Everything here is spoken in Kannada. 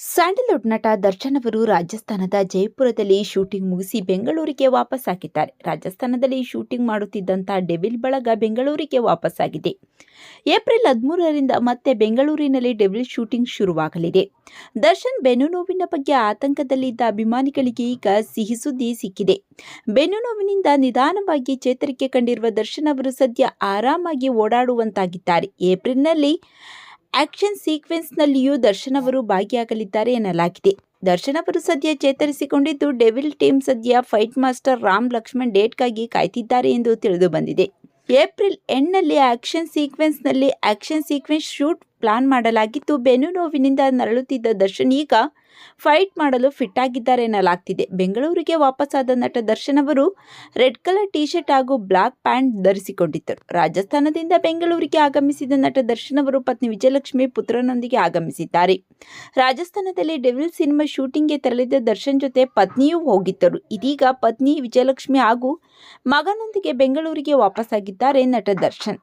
ಸ್ಯಾಂಡಲ್ವುಡ್ ನಟ ದರ್ಶನ್ ಅವರು ರಾಜಸ್ಥಾನದ ಜೈಪುರದಲ್ಲಿ ಶೂಟಿಂಗ್ ಮುಗಿಸಿ ಬೆಂಗಳೂರಿಗೆ ವಾಪಸ್ಸಾಗಿದ್ದಾರೆ ರಾಜಸ್ಥಾನದಲ್ಲಿ ಶೂಟಿಂಗ್ ಮಾಡುತ್ತಿದ್ದಂಥ ಡೆವಿಲ್ ಬಳಗ ಬೆಂಗಳೂರಿಗೆ ವಾಪಸ್ಸಾಗಿದೆ ಏಪ್ರಿಲ್ ಹದಿಮೂರರಿಂದ ಮತ್ತೆ ಬೆಂಗಳೂರಿನಲ್ಲಿ ಡೆವಿಲ್ ಶೂಟಿಂಗ್ ಶುರುವಾಗಲಿದೆ. ದರ್ಶನ್ ಬೆನ್ನು ನೋವಿನ ಬಗ್ಗೆ ಆತಂಕದಲ್ಲಿದ್ದ ಅಭಿಮಾನಿಗಳಿಗೆ ಈಗ ಸಿಹಿ ಸುದ್ದಿ ಸಿಕ್ಕಿದೆ. ಬೆನ್ನು ನೋವಿನಿಂದ ನಿಧಾನವಾಗಿ ಚೇತರಿಕೆ ಕಂಡಿರುವ ದರ್ಶನ್ ಅವರು ಸದ್ಯ ಆರಾಮಾಗಿ ಓಡಾಡುವಂತಾಗಿದ್ದಾರೆ. ಏಪ್ರಿಲ್ನಲ್ಲಿ ಆಕ್ಷನ್ ಸೀಕ್ವೆನ್ಸ್ನಲ್ಲಿಯೂ ದರ್ಶನ್ ಅವರು ಭಾಗಿಯಾಗಲಿದ್ದಾರೆ ಎನ್ನಲಾಗಿದೆ. ದರ್ಶನ್ ಅವರು ಸದ್ಯ ಚೇತರಿಸಿಕೊಂಡಿದ್ದು, ಡೆವಿಲ್ ಟೀಮ್ ಸದ್ಯ ಫೈಟ್ ಮಾಸ್ಟರ್ ರಾಮ್ ಲಕ್ಷ್ಮಣ್ ಡೇಟ್ಗಾಗಿ ಕಾಯ್ತಿದ್ದಾರೆ ಎಂದು ತಿಳಿದು ಬಂದಿದೆ. ಏಪ್ರಿಲ್ ಎಂಡ್ನಲ್ಲಿ ಆಕ್ಷನ್ ಸೀಕ್ವೆನ್ಸ್ನಲ್ಲಿ ಆಕ್ಷನ್ ಸೀಕ್ವೆನ್ಸ್ ಶೂಟ್ ಪ್ಲಾನ್ ಮಾಡಲಾಗಿದ್ದು ಬೆನ್ನು ನೋವಿನಿಂದ ನರಳುತ್ತಿದ್ದ ದರ್ಶನ್ ಈಗ ಫೈಟ್ ಮಾಡಲು ಫಿಟ್ ಆಗಿದ್ದಾರೆ ಎನ್ನಲಾಗ್ತಿದೆ. ಬೆಂಗಳೂರಿಗೆ ವಾಪಸ್ಸಾದ ನಟ ದರ್ಶನ್ ಅವರು ರೆಡ್ ಕಲರ್ ಟಿ ಶರ್ಟ್ ಹಾಗೂ ಬ್ಲಾಕ್ ಪ್ಯಾಂಟ್ ಧರಿಸಿಕೊಂಡಿದ್ದರು. ರಾಜಸ್ಥಾನದಿಂದ ಬೆಂಗಳೂರಿಗೆ ಆಗಮಿಸಿದ ನಟ ದರ್ಶನ್ ಅವರು ಪತ್ನಿ ವಿಜಯಲಕ್ಷ್ಮಿ ಪುತ್ರನೊಂದಿಗೆ ಆಗಮಿಸಿದ್ದಾರೆ. ರಾಜಸ್ಥಾನದಲ್ಲಿ ಡೆವಿಲ್ ಸಿನಿಮಾ ಶೂಟಿಂಗ್ಗೆ ತೆರಳಿದ ದರ್ಶನ್ ಜೊತೆ ಪತ್ನಿಯೂ ಹೋಗಿದ್ದರು. ಇದೀಗ ಪತ್ನಿ ವಿಜಯಲಕ್ಷ್ಮಿ ಹಾಗೂ ಮಗನೊಂದಿಗೆ ಬೆಂಗಳೂರಿಗೆ ವಾಪಸ್ಸಾಗಿದ್ದಾರೆ ನಟ ದರ್ಶನ್.